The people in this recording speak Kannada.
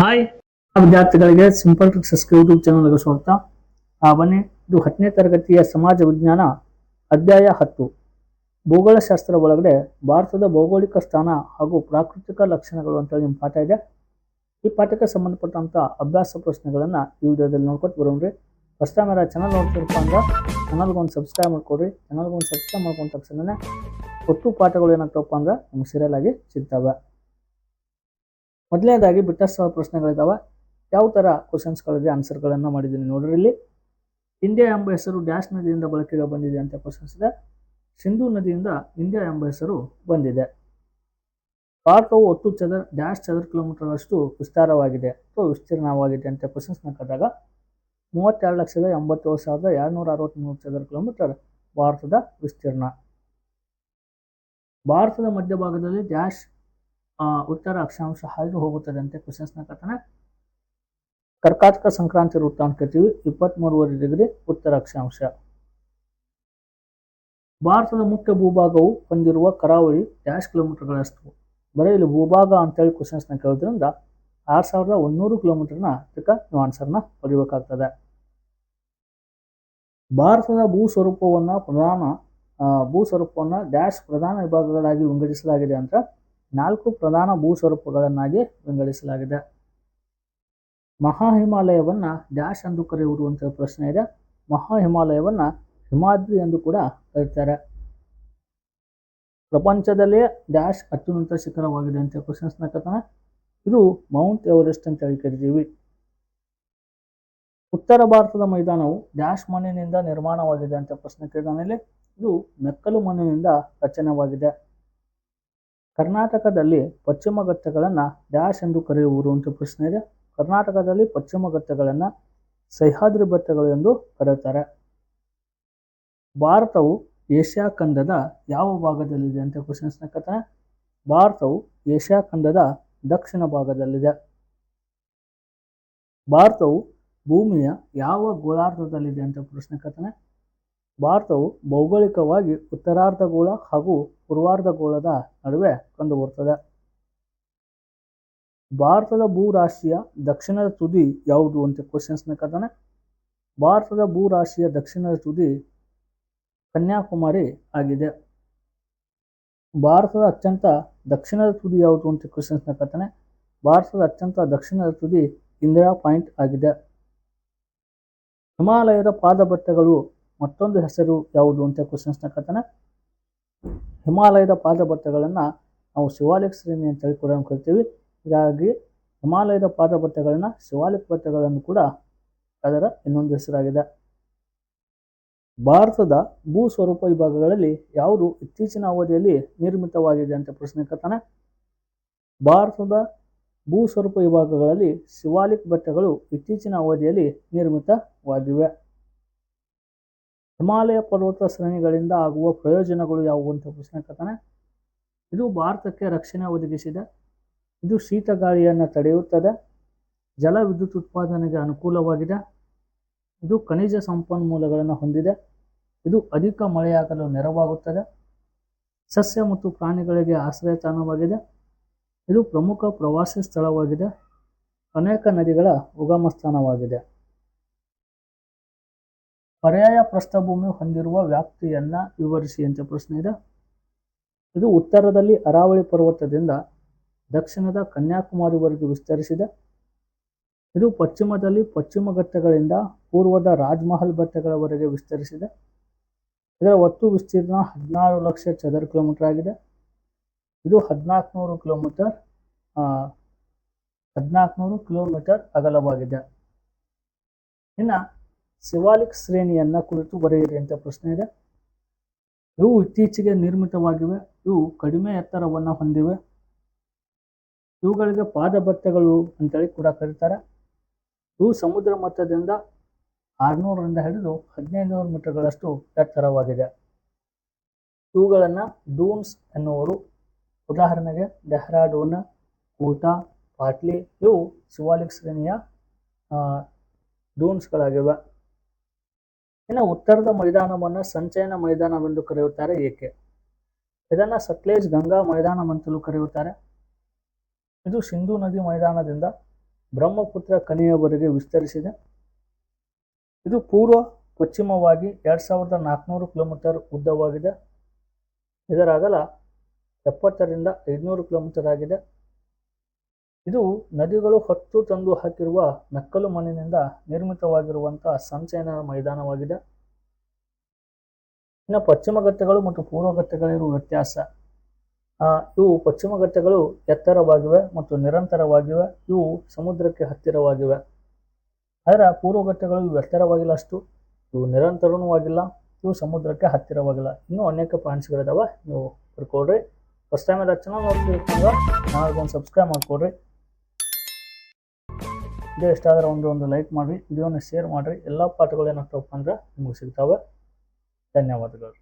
ಹಾಯ್ ವಿದ್ಯಾರ್ಥಿಗಳಿಗೆ ಸಿಂಪಲ್ ಟ್ರಿಕ್ಸ್ ಯೂಟ್ಯೂಬ್ ಚಾನಲ್ಗೆ ಸ್ವಾಗತ. ಆ ಬನ್ನಿ ಇದು ಹತ್ತನೇ ತರಗತಿಯ ಸಮಾಜ ವಿಜ್ಞಾನ ಅಧ್ಯಾಯ ಹತ್ತು. ಭೂಗೋಳಶಾಸ್ತ್ರ ಒಳಗಡೆ ಭಾರತದ ಭೌಗೋಳಿಕ ಸ್ಥಾನ ಹಾಗೂ ಪ್ರಾಕೃತಿಕ ಲಕ್ಷಣಗಳು ಅಂತೇಳಿ ನಿಮ್ಮ ಪಾಠ ಇದೆ. ಈ ಪಾಠಕ್ಕೆ ಸಂಬಂಧಪಟ್ಟಂತ ಅಭ್ಯಾಸ ಪ್ರಶ್ನೆಗಳನ್ನು ಈ ವಿಡಿಯೋದಲ್ಲಿ ನೋಡ್ಕೊತ ಬರೋಣ್ರಿ ಫಸ್ಟ್ ಟೈಮ್ ಯಾರು ಚಾನಲ್ ನೋಡ್ತಿರಪ್ಪ ಅಂದ್ರೆ ಚಾನಲ್ಗೆ ಒಂದು ಸಬ್ಸ್ಕ್ರೈಬ್ ಮಾಡ್ಕೊಡ್ರಿ. ಚಾನಲ್ಗೆ ಒಂದು ಸಬ್ಸ್ಕ್ರೈಬ್ ಮಾಡ್ಕೊಂಡ ತಕ್ಷಣನೇ ಒಟ್ಟು ಪಾಠಗಳು ಏನಾಗ್ತವಪ್ಪ ಅಂದ್ರೆ ನಮ್ಗೆ ಸೀರಿಯಲ್ ಆಗಿ ಸಿಗ್ತವೆ. ಮೊದಲನೇದಾಗಿ ಬಿಟ್ಟಷ್ಟು ಪ್ರಶ್ನೆಗಳಿದ್ದಾವೆ ಯಾವ ಥರ ಕ್ವಶನ್ಸ್ಗಳಿಗೆ ಆನ್ಸರ್ಗಳನ್ನು ಮಾಡಿದ್ದೀನಿ ನೋಡ್ರಿ ಇಲ್ಲಿ. ಇಂಡಿಯಾ ಎಂಬ ಹೆಸರು ಡ್ಯಾಶ್ ನದಿಯಿಂದ ಬಳಕೆಗೆ ಬಂದಿದೆ ಅಂತ ಕ್ವಶನ್ಸ್ ಇದೆ. ಸಿಂಧು ನದಿಯಿಂದ ಇಂಡಿಯಾ ಎಂಬ ಹೆಸರು ಬಂದಿದೆ. ಭಾರತವು ಒಟ್ಟು ಚದರ, ಡ್ಯಾಶ್ ಚದರ ಕಿಲೋಮೀಟರ್ಗಳಷ್ಟು ವಿಸ್ತಾರವಾಗಿದೆ ಅಥವಾ ವಿಸ್ತೀರ್ಣವಾಗಿದೆ ಅಂತ ಕ್ವಶನ್ಸ್ನ ಕರೆದಾಗ ಮೂವತ್ತೆರಡು ಲಕ್ಷದ ಎಂಬತ್ತೇಳು ಸಾವಿರದ ಎರಡುನೂರ ಅರವತ್ತ್ಮೂರು ಚದರ ಕಿಲೋಮೀಟರ್ ಭಾರತದ ವಿಸ್ತೀರ್ಣ. ಭಾರತದ ಮಧ್ಯಭಾಗದಲ್ಲಿ ಡ್ಯಾಶ್ ಉತ್ತರ ಅಕ್ಷಾಂಶ ಹಾಯ್ದು ಹೋಗುತ್ತದೆ ಅಂತ ಕ್ವಶನ್ಸ್ನ ಕಥನ. ಕರ್ಕಾಟಕ ಸಂಕ್ರಾಂತಿ ವೃತ್ತ ಅಂತ ಕರಿತೀವಿ ಇಪ್ಪತ್ತ್ಮೂರುವರೆ ಡಿಗ್ರಿ ಉತ್ತರ ಅಕ್ಷಾಂಶ. ಭಾರತದ ಮುಖ್ಯ ಭೂಭಾಗವು ಹೊಂದಿರುವ ಕರಾವಳಿ ಡ್ಯಾಶ್ ಕಿಲೋಮೀಟರ್ಗಳಷ್ಟು. ಬರೀ ಇಲ್ಲಿ ಭೂಭಾಗ ಅಂತೇಳಿ ಕ್ವಶನ್ಸ್ನ ಕೇಳೋದ್ರಿಂದ ಆರು ಸಾವಿರದ ಒಂದೂರು ಕಿಲೋಮೀಟರ್ನ ಅದಕ್ಕ ನೀವು ಆನ್ಸರ್ನ ಬರೀಬೇಕಾಗ್ತದೆ ಭಾರತದ ಭೂ ಸ್ವರೂಪವನ್ನು ಪ್ರಧಾನ ಭೂ ಸ್ವರೂಪವನ್ನು ಡ್ಯಾಶ್ ಪ್ರಧಾನ ವಿಭಾಗಗಳಾಗಿ ವಿಂಗಡಿಸಲಾಗಿದೆ ಅಂತ ನಾಲ್ಕು ಪ್ರಧಾನ ಭೂಸ್ವರೂಪಗಳನ್ನಾಗಿ ವಿಂಗಡಿಸಲಾಗಿದೆ ಮಹಾ ಹಿಮಾಲಯವನ್ನ ಡ್ಯಾಶ್ ಎಂದು ಕರೆಯುವುದು ಅಂತ ಪ್ರಶ್ನೆ ಇದೆ. ಮಹಾ ಹಿಮಾಲಯವನ್ನ ಹಿಮಾದ್ರಿ ಎಂದು ಕೂಡ ಕರೀತಾರೆ. ಪ್ರಪಂಚದಲ್ಲೇ ಡ್ಯಾಶ್ ಅತ್ಯುನ್ನತ ಶಿಖರವಾಗಿದೆ ಅಂತ ಕ್ವಶನ್ಸ್ನ ಕಥನ. ಇದು ಮೌಂಟ್ ಎವರೆಸ್ಟ್ ಅಂತ ಹೇಳಿ ಕರಿತೀವಿ. ಉತ್ತರ ಭಾರತದ ಮೈದಾನವು ಡ್ಯಾಶ್ ಮಣ್ಣಿನಿಂದ ನಿರ್ಮಾಣವಾಗಿದೆ ಅಂತ ಪ್ರಶ್ನೆ ಕೇಳಿದ ಇದು ಮೆಕ್ಕಲು ಮಣ್ಣಿನಿಂದ ರಚನೆವಾಗಿದೆ. ಕರ್ನಾಟಕದಲ್ಲಿ ಪಶ್ಚಿಮ ಘಟ್ಟಗಳನ್ನು ಡ್ಯಾಶ್ ಎಂದು ಕರೆಯುವುದು ಅಂತ ಪ್ರಶ್ನೆ ಇದೆ. ಕರ್ನಾಟಕದಲ್ಲಿ ಪಶ್ಚಿಮ ಘಟ್ಟಗಳನ್ನು ಸಹ್ಯಾದ್ರಿ ಬೆಟ್ಟಗಳು ಎಂದು ಕರೆಯುತ್ತಾರೆ. ಭಾರತವು ಏಷ್ಯಾ ಖಂಡದ ಯಾವ ಭಾಗದಲ್ಲಿದೆ ಅಂತ ಕ್ವಶನ್ಸ್ನ ಕಥನ? ಭಾರತವು ಏಷ್ಯಾ ಖಂಡದ ದಕ್ಷಿಣ ಭಾಗದಲ್ಲಿದೆ. ಭಾರತವು ಭೂಮಿಯ ಯಾವ ಗೋಳಾರ್ಧದಲ್ಲಿದೆ ಅಂತ ಪ್ರಶ್ನೆ ಕತ್ತಾನೆ ಭಾರತವು ಭೌಗೋಳಿಕವಾಗಿ ಉತ್ತರಾರ್ಧ ಗೋಳ ಹಾಗೂ ಪೂರ್ವಾರ್ಧಗೋಳದ ನಡುವೆ ಕಂಡುಬರುತ್ತದೆ ಭಾರತದ ಭೂರಾಶಿಯ ದಕ್ಷಿಣದ ತುದಿ ಯಾವುದು ಅಂತ ಕ್ವಶನ್ಸ್ನ ಕಥನ ಭಾರತದ ಭೂರಾಶಿಯ ದಕ್ಷಿಣದ ತುದಿ ಕನ್ಯಾಕುಮಾರಿ ಆಗಿದೆ. ಭಾರತದ ಅತ್ಯಂತ ದಕ್ಷಿಣದ ತುದಿ ಯಾವುದು ಅಂತ ಕ್ವಶನ್ಸ್ನ ಕಥನೆ ಭಾರತದ ಅತ್ಯಂತ ದಕ್ಷಿಣದ ತುದಿ ಇಂದಿರಾ ಪಾಯಿಂಟ್ ಆಗಿದೆ. ಹಿಮಾಲಯದ ಪಾದಬಟ್ಟೆಗಳು ಮತ್ತೊಂದು ಹೆಸರು ಯಾವುದು ಅಂತ ಕ್ವಶನ್ಸ್ನ ಕಥನ ಹಿಮಾಲಯದ ಪಾದಭಟ್ಟಗಳನ್ನು ನಾವು ಶಿವಾಲಿಕ್ ಶ್ರೇಣಿ ಅಂತ ಹೇಳಿ ಕೂಡ ಕರಿತೀವಿ. ಹೀಗಾಗಿ ಹಿಮಾಲಯದ ಪಾದಬೆಟ್ಟಗಳನ್ನ ಶಿವಾಲಿಕ್ ಬೆಟ್ಟಗಳನ್ನು ಕೂಡ ಅದರ ಇನ್ನೊಂದು ಹೆಸರಾಗಿದೆ. ಭಾರತದ ಭೂ ಸ್ವರೂಪ ವಿಭಾಗಗಳಲ್ಲಿ ಯಾವುದು ಇತ್ತೀಚಿನ ಅವಧಿಯಲ್ಲಿ ನಿರ್ಮಿತವಾಗಿದೆ ಅಂತ ಪ್ರಶ್ನೆ ಕರ್ತಾನೆ ಭಾರತದ ಭೂ ಸ್ವರೂಪ ವಿಭಾಗಗಳಲ್ಲಿ ಶಿವಾಲಿಕ್ ಬೆಟ್ಟಗಳು ಇತ್ತೀಚಿನ ಅವಧಿಯಲ್ಲಿ ನಿರ್ಮಿತವಾಗಿವೆ. ಹಿಮಾಲಯ ಪರ್ವತ ಶ್ರೇಣಿಗಳಿಂದ ಆಗುವ ಪ್ರಯೋಜನಗಳು ಯಾವುವು ಅಂತ ಪ್ರಶ್ನೆ ಕೇಳ್ತಾನೆ. ಇದು ಭಾರತಕ್ಕೆ ರಕ್ಷಣೆ ಒದಗಿಸಿದೆ. ಇದು ಶೀತ ಗಾಳಿಯನ್ನು ತಡೆಯುತ್ತದೆ. ಜಲ ವಿದ್ಯುತ್ ಉತ್ಪಾದನೆಗೆ ಅನುಕೂಲವಾಗಿದೆ. ಇದು ಖನಿಜ ಸಂಪನ್ಮೂಲಗಳನ್ನು ಹೊಂದಿದೆ. ಇದು ಅಧಿಕ ಮಳೆಯಾಗಲು ನೆರವಾಗುತ್ತದೆ. ಸಸ್ಯ ಮತ್ತು ಪ್ರಾಣಿಗಳಿಗೆ ಆಶ್ರಯ ತಾಣವಾಗಿದೆ ಇದು ಪ್ರಮುಖ ಪ್ರವಾಸಿ ಸ್ಥಳವಾಗಿದೆ. ಅನೇಕ ನದಿಗಳ ಉಗಮ ಸ್ಥಾನವಾಗಿದೆ ಪರ್ಯಾಯ ಪ್ರಸ್ಥಭೂಮಿ ಹೊಂದಿರುವ ವ್ಯಾಪ್ತಿಯನ್ನ ವಿವರಿಸಿ ಅಂತ ಪ್ರಶ್ನೆ ಇದೆ. ಇದು ಉತ್ತರದಲ್ಲಿ ಅರಾವಳಿ ಪರ್ವತದಿಂದ ದಕ್ಷಿಣದ ಕನ್ಯಾಕುಮಾರಿವರೆಗೆ ವಿಸ್ತರಿಸಿದೆ. ಇದು ಪಶ್ಚಿಮದಲ್ಲಿ ಪಶ್ಚಿಮ ಘಟ್ಟಗಳಿಂದ ಪೂರ್ವದ ರಾಜ್ಮಹಲ್ ಬೆಟ್ಟಗಳವರೆಗೆ ವಿಸ್ತರಿಸಿದೆ. ಇದರ ಒಟ್ಟು ವಿಸ್ತೀರ್ಣ ಹದಿನಾರು ಲಕ್ಷ ಚದರ ಕಿಲೋಮೀಟರ್ ಆಗಿದೆ. ಇದು ಹದಿನಾಲ್ಕುನೂರು ಕಿಲೋಮೀಟರ್ ಹದಿನಾಲ್ಕುನೂರು ಕಿಲೋಮೀಟರ್ ಅಗಲವಾಗಿದೆ. ಇನ್ನು ಶಿವಾಲಿಕ್ ಶ್ರೇಣಿಯನ್ನ ಕುರಿತು ಬರೆಯಿರಿ ಅಂತ ಪ್ರಶ್ನೆ ಇದೆ. ಇವು ಇತ್ತೀಚೆಗೆ ನಿರ್ಮಿತವಾಗಿವೆ, ಇವು ಕಡಿಮೆ ಎತ್ತರವನ್ನು ಹೊಂದಿವೆ. ಇವುಗಳಿಗೆ ಪಾದಭತ್ತೆಗಳು ಅಂತೇಳಿ ಕೂಡ ಕರೀತಾರೆ. ಇವು ಸಮುದ್ರ ಮಟ್ಟದಿಂದ ಆರುನೂರರಿಂದ ಹಿಡಿದು ಹದಿನೈದು ನೂರು ಮೀಟರ್ಗಳಷ್ಟು ಎತ್ತರವಾಗಿದೆ. ಇವುಗಳನ್ನು ಡೂನ್ಸ್ ಎನ್ನುವರು. ಉದಾಹರಣೆಗೆ ಡೆಹ್ರಾಡೂನ್, ಕೋಟಾ, ಪಾಟ್ಲಿ ಇವು ಶಿವಾಲಿಕ್ ಶ್ರೇಣಿಯ ಡೂನ್ಸ್ಗಳಾಗಿವೆ. ಇನ್ನು ಉತ್ತರದ ಮೈದಾನವನ್ನು ಸಂಚಯನ ಮೈದಾನವೆಂದು ಕರೆಯುತ್ತಾರೆ ಏಕೆ? ಇದನ್ನು ಸತ್ಲೇಜ್ ಗಂಗಾ ಮೈದಾನವಂತಲೂ ಕರೆಯುತ್ತಾರೆ. ಇದು ಸಿಂಧೂ ನದಿ ಮೈದಾನದಿಂದ ಬ್ರಹ್ಮಪುತ್ರ ಕಣಿಯವರೆಗೆ ವಿಸ್ತರಿಸಿದೆ. ಇದು ಪೂರ್ವ ಪಶ್ಚಿಮವಾಗಿ ಎರಡು ಸಾವಿರದ ನಾಲ್ಕುನೂರು ಕಿಲೋಮೀಟರ್ ಉದ್ದವಾಗಿದೆ. ಇದರ ಅಗಲ ಎಪ್ಪತ್ತರಿಂದ ಐದುನೂರು ಕಿಲೋಮೀಟರ್ ಆಗಿದೆ. ಇದು ನದಿಗಳು ಹೊತ್ತು ತಂದು ಹಾಕಿರುವ ಮೆಕ್ಕಲು ಮಣ್ಣಿನಿಂದ ನಿರ್ಮಿತವಾಗಿರುವಂತಹ ಸಂಚಯನ ಮೈದಾನವಾಗಿದೆ. ಇನ್ನು ಪಶ್ಚಿಮ ಘಟ್ಟಗಳು ಮತ್ತು ಪೂರ್ವ ಘಟ್ಟಗಳಿರುವ ವ್ಯತ್ಯಾಸ ಇವು ಪಶ್ಚಿಮ ಘಟ್ಟಗಳು ಎತ್ತರವಾಗಿವೆ ಮತ್ತು ನಿರಂತರವಾಗಿವೆ, ಇವು ಸಮುದ್ರಕ್ಕೆ ಹತ್ತಿರವಾಗಿವೆ. ಆದರೆ ಪೂರ್ವ ಘಟ್ಟಗಳು ಇವು ಎತ್ತರವಾಗಿಲ್ಲ ಅಷ್ಟು, ಇವು ನಿರಂತರವೂ ಆಗಿಲ್ಲ ಇವು ಸಮುದ್ರಕ್ಕೆ ಹತ್ತಿರವಾಗಿಲ್ಲ. ಇನ್ನೂ ಅನೇಕ ಪಾಯಿಂಟ್ಸ್ಗಳಿದಾವೆ, ನೀವು ಬರ್ಕೊಡ್ರಿ ಫಸ್ಟ್ ಟೈಮ್ ಎಲ್ಲ ಚೆನ್ನಾಗಿ ನಾಳೆ ಒಂದು ಸಬ್ಸ್ಕ್ರೈಬ್ ಮಾಡ್ಕೊಡ್ರಿ. ವಿಡಿಯೋ ಇಷ್ಟ ಆದರೆ ಒಂದು ಒಂದು ಲೈಕ್ ಮಾಡಿರಿ ವಿಡಿಯೋನ ಶೇರ್ ಮಾಡಿರಿ. ಎಲ್ಲ ಪಾಠಗಳು ಏನಾಗ್ತವಪ್ಪ ಅಂದ್ರೆ ನಿಮಗೆ ಸಿಗ್ತಾವೆ. ಧನ್ಯವಾದಗಳು.